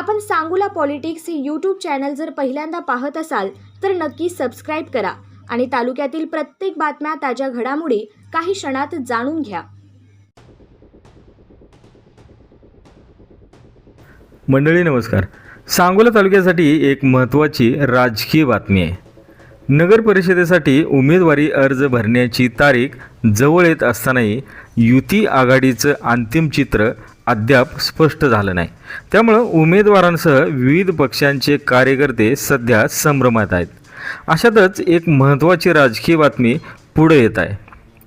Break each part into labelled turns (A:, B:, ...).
A: आपण सांगूला पॉलिटिक्स हे यूट्यूब चॅनल जर पहिल्यांदा पाहत असाल तर नक्की सबस्क्राईब करा आणि तालुक्यातील प्रत्येक बातम्या ताज्या घडामोडी काही क्षणात जाणून घ्या.
B: मंडळी नमस्कार. सांगोला तालुक्यासाठी एक महत्त्वाची राजकीय बातमी आहे. नगर परिषदेसाठी उमेदवारी अर्ज भरण्याची तारीख जवळ येत असतानाही युती आघाडीचं अंतिम चित्र अद्याप स्पष्ट झालं नाही. त्यामुळं उमेदवारांसह विविध पक्षांचे कार्यकर्ते सध्या संभ्रमात आहेत. अशातच एक महत्त्वाची राजकीय बातमी पुढे येत आहे.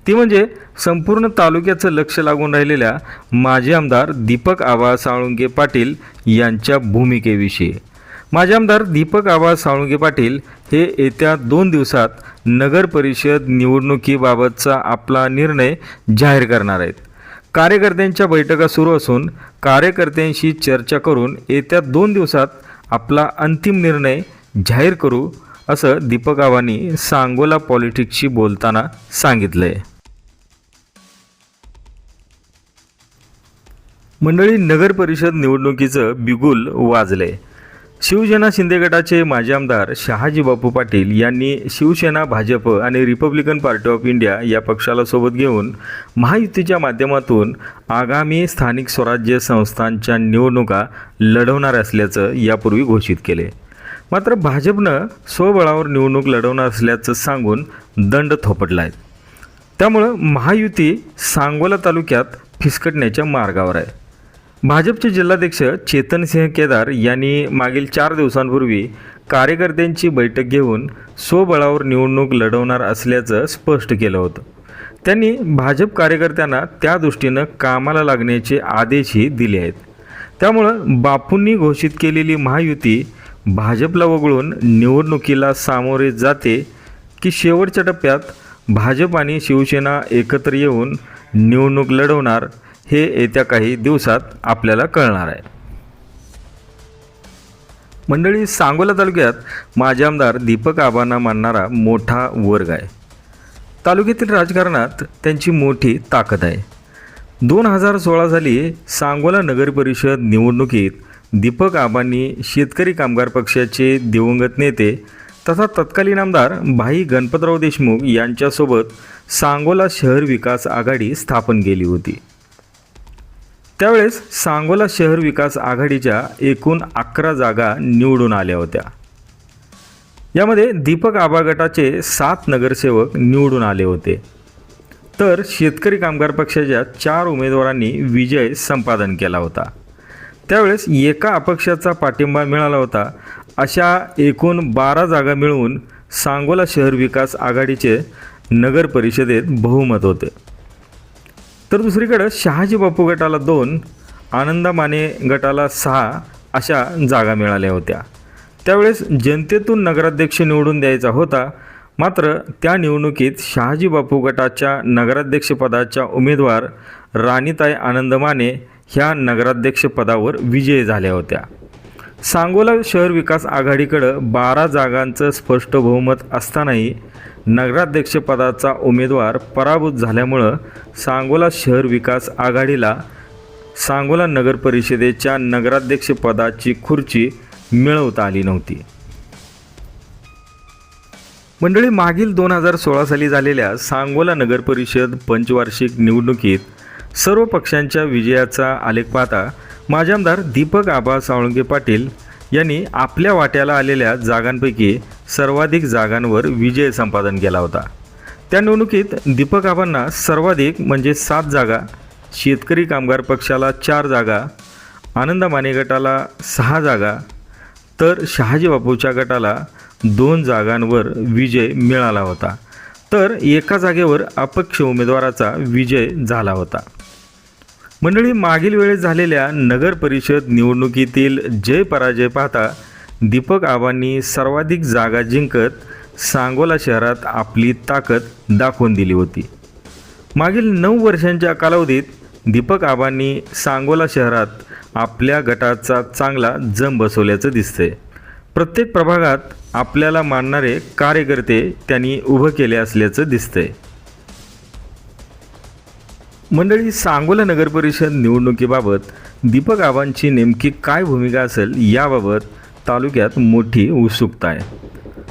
B: ती म्हणजे संपूर्ण तालुक्याचं लक्ष लागून राहिलेल्या माजी आमदार दीपक आबा साळुंके पाटील यांच्या भूमिकेविषयी. माजी आमदार दीपक आबा साळुंके पाटील हे येत्या दोन दिवसात नगर परिषद निवडणुकीबाबतचा आपला निर्णय जाहीर करणार आहेत. कार्यकर्त्यांच्या बैठका सुरू असून कार्यकर्त्यांशी चर्चा करून येत्या दोन दिवसात आपला अंतिम निर्णय जाहीर करू असं दीपक आव्हानी सांगोला पॉलिटिक्सशी बोलताना सांगितलं आहे मंडळी नगर परिषद निवडणुकीचं बिगुल वाजले शिवसेना शिंदे गटाचे माजी आमदार शहाजी बापू पाटील यांनी शिवसेना भाजप आणि रिपब्लिकन पार्टी ऑफ इंडिया या पक्षाला सोबत घेऊन महायुतीच्या माध्यमातून आगामी स्थानिक स्वराज्य संस्थांच्या निवडणुका लढवणार असल्याचं यापूर्वी घोषित केले. मात्र भाजपनं स्वबळावर निवडणूक लढवणार असल्याचं सांगून दंड थोपटला आहे त्यामुळं महायुती सांगोला तालुक्यात फिसकटण्याच्या मार्गावर आहे. भाजपचे जिल्हाध्यक्ष चेतनसिंह केदार यांनी मागील चार दिवसांपूर्वी कार्यकर्त्यांची बैठक घेऊन स्वबळावर निवडणूक लढवणार असल्याचं स्पष्ट केलं होतं. त्यांनी भाजप कार्यकर्त्यांना त्या दृष्टीनं कामाला लागण्याचे आदेशही दिले आहेत. त्यामुळं बापूंनी घोषित केलेली महायुती भाजपला वगळून निवडणुकीला सामोरे जाते की शेवटच्या टप्प्यात भाजप आणि शिवसेना एकत्र येऊन निवडणूक लढवणार हे येत्या काही दिवसात आपल्याला कळणार आहे. मंडळी सांगोला तालुक्यात माजी आमदार दीपक आबांना मानणारा मोठा वर्ग आहे. तालुक्यातील राजकारणात त्यांची मोठी ताकद आहे. दोन हजार सोळा साली सांगोला नगर परिषद निवडणुकीत दीपक आबांनी शेतकरी कामगार पक्षाचे दिवंगत नेते तथा तत्कालीन आमदार भाई गणपतराव देशमुख यांच्यासोबत सांगोला शहर विकास आघाडी स्थापन केली होती. त्यावेळेस सांगोला शहर विकास आघाडीच्या एकूण अकरा जागा निवडून आल्या होत्या. यामध्ये दीपक आबा गटाचे सात नगरसेवक निवडून आले होते. तर शेतकरी कामगार पक्षाच्या चार उमेदवारांनी विजय संपादन केला होता. त्यावेळेस एका अपक्षाचा पाठिंबा मिळाला होता. अशा एकूण बारा जागा मिळवून सांगोला शहर विकास आघाडीचे नगर परिषदेत बहुमत होते. तर दुसरीकडं शहाजी बापू गटाला दोन आनंदा माने गटाला सहा अशा जागा मिळाल्या होत्या. त्यावेळेस जनतेतून नगराध्यक्ष निवडून द्यायचा होता मात्र त्या निवडणुकीत शहाजी बापू गटाच्या नगराध्यक्षपदाच्या उमेदवार राणीताई आनंद माने ह्या नगराध्यक्षपदावर विजयी झाल्या होत्या. सांगोला शहर विकास आघाडीकडं बारा जागांचं स्पष्ट बहुमत असतानाही नगराध्यक्षपदाचा उमेदवार पराभूत झाल्यामुळं सांगोला शहर विकास आघाडीला सांगोला नगर परिषदेच्या नगराध्यक्षपदाची खुर्ची मिळवता आली नव्हती. मंडळी मागील दोन हजार सोळा साली झालेल्या सांगोला नगर परिषद पंचवार्षिक निवडणुकीत सर्व पक्षांच्या विजयाचा आलेख पाहता माजी आमदार दीपक आबा साळुंके पाटील यांनी आपल्या वाट्याला आलेल्या जागांपैकी सर्वाधिक जागांवर विजय संपादन केला होता. त्या निवडणुकीत दीपक आबांना सर्वाधिक म्हणजे सात जागा शेतकरी कामगार पक्षाला चार जागा आनंद माने गटाला सहा जागा तर शहाजी बापूच्या गटाला दोन जागांवर विजय मिळाला होता. तर एका जागेवर अपक्ष उमेदवाराचा विजय झाला होता. मंडळी मागील वेळेस झालेल्या नगर परिषद निवडणुकीतील जय पराजय पाहता दीपक आबांनी सर्वाधिक जागा जिंकत सांगोला शहरात आपली ताकद दाखवून दिली होती. मागील नऊ वर्षांच्या कालावधीत दीपक आबांनी सांगोला शहरात आपल्या गटाचा चांगला जम बसवल्याचं दिसतंय. प्रत्येक प्रभागात आपल्याला मानणारे कार्यकर्ते त्यांनी उभं केले असल्याचं दिसतंय. मंडळी सांगोला नगरपरिषद निवडणुकीबाबत दीपक आबांची नेमकी काय भूमिका असेल याबाबत तालुक्यात मोठी उत्सुकता आहे.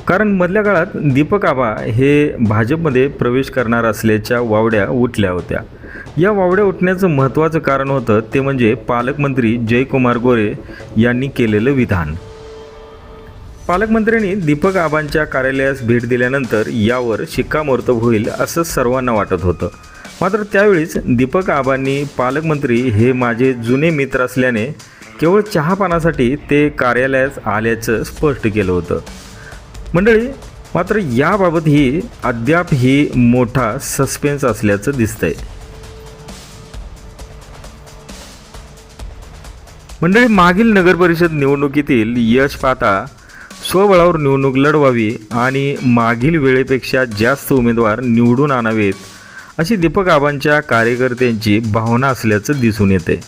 B: कारण मधल्या काळात दीपक आबा हे भाजपमध्ये प्रवेश करणार असल्याच्या वावड्या उठल्या होत्या. या वावड्या उठण्याचं महत्त्वाचं कारण होतं ते म्हणजे पालकमंत्री जयकुमार गोरे यांनी केलेलं विधान. पालकमंत्र्यांनी दीपक आबांच्या कार्यालयास भेट दिल्यानंतर यावर शिक्कामोर्तब होईल असं सर्वांना वाटत होतं. मात्र त्यावेळीच दीपक आबांनी पालकमंत्री हे माझे जुने मित्र असल्याने केवळ चहापानासाठी ते कार्यालयात आल्याचं स्पष्ट केलं होतं. मंडळी मात्र याबाबतही अद्याप ही मोठा सस्पेन्स असल्याचं दिसतंय. मंडळी मागील नगरपरिषद निवडणुकीतील यश पाहता स्वबळावर निवडणूक लढवावी आणि मागील वेळेपेक्षा जास्त उमेदवार निवडून आणावेत अशी दीपक आबांच्या कार्यकर्त्यांची भावना असल्याचं दिसून येते.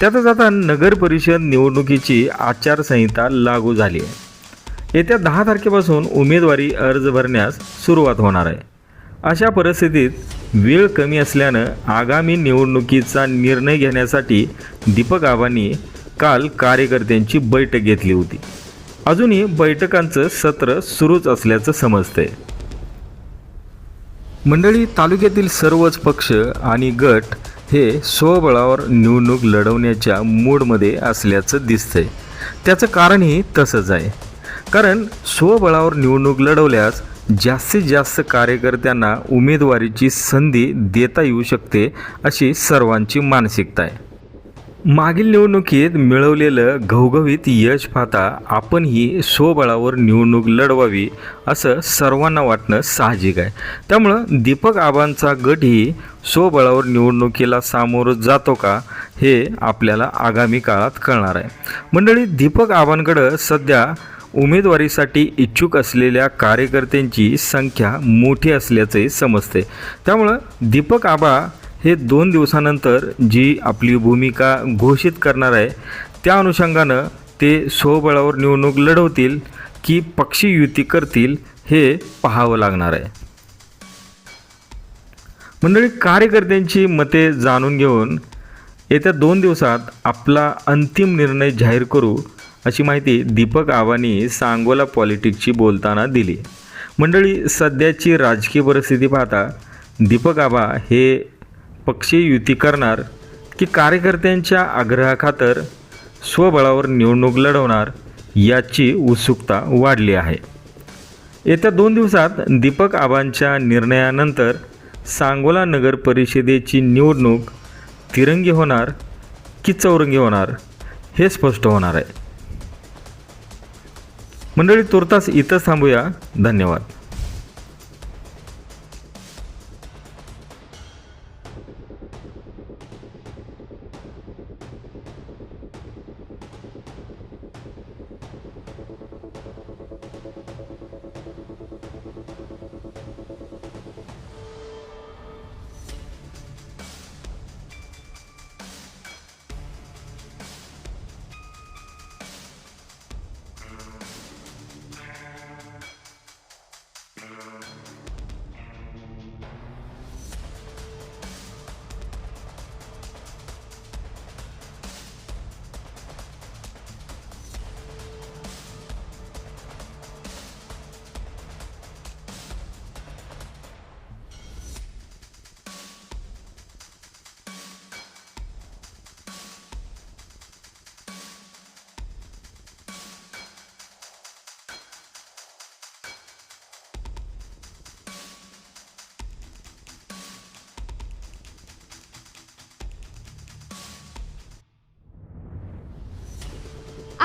B: त्यातच आता नगर परिषद निवडणुकीची आचारसंहिता लागू झाली आहे. येत्या दहा तारखेपासून उमेदवारी अर्ज भरण्यास सुरुवात होणार आहे. अशा परिस्थितीत वेळ कमी असल्यानं आगामी निवडणुकीचा निर्णय घेण्यासाठी दीपक आबांनी काल कार्यकर्त्यांची बैठक घेतली होती. अजूनही बैठकांचं सत्र सुरूच असल्याचं समजतंय. मंडळी तालुक्यातील सर्वच पक्ष आणि गट हे स्वबळावर निवडणूक लढवण्याच्या मूडमध्ये असल्याचं दिसतंय. त्याचं कारणही तसंच आहे. कारण स्वबळावर निवडणूक लढवल्यास जास्तीत जास्त कार्यकर्त्यांना उमेदवारीची संधी देता येऊ शकते अशी सर्वांची मानसिकता आहे. मागील निवडणुकीत मिळवलेलं घवघवीत यश पाहता आपणही स्वबळावर निवडणूक लढवावी असं सर्वांना वाटणं साहजिक आहे. त्यामुळं दीपक आबांचा गटही स्वबळावर निवडणुकीला सामोरं जातो का हे आपल्याला आगामी काळात कळणार आहे. मंडळी दीपक आबांकडं सध्या उमेदवारीसाठी इच्छुक असलेल्या कार्यकर्त्यांची संख्या मोठी असल्याचे समजते त्यामुळं दीपक आबा हे दोन दिवसानंतर जी आपली भूमिका घोषित करणार आहे त्या अनुषंगानं ते स्वबळावर निवडणूक लढवतील की पक्षी युती करतील हे पाहावं लागणार आहे. मंडळी कार्यकर्त्यांची मते जाणून घेऊन येत्या दोन दिवसात आपला अंतिम निर्णय जाहीर करू अशी माहिती दीपक आव्हानी सांगोला पॉलिटिक्सची बोलताना दिली. मंडळी सध्याची राजकीय परिस्थिती पाहता दीपक आबा हे पक्षी युती करणार की कार्यकर्त्यांच्या आग्रहाखातर स्वबळावर निवडणूक लढवणार याची उत्सुकता वाढली आहे. येत्या दोन दिवसात दीपक आबांच्या निर्णयानंतर सांगोला नगर परिषदेची निवडणूक तिरंगी होणार की चौरंगी होणार हे स्पष्ट होणार आहे. मंडळी तुर्तास इथंच थांबूया. धन्यवाद.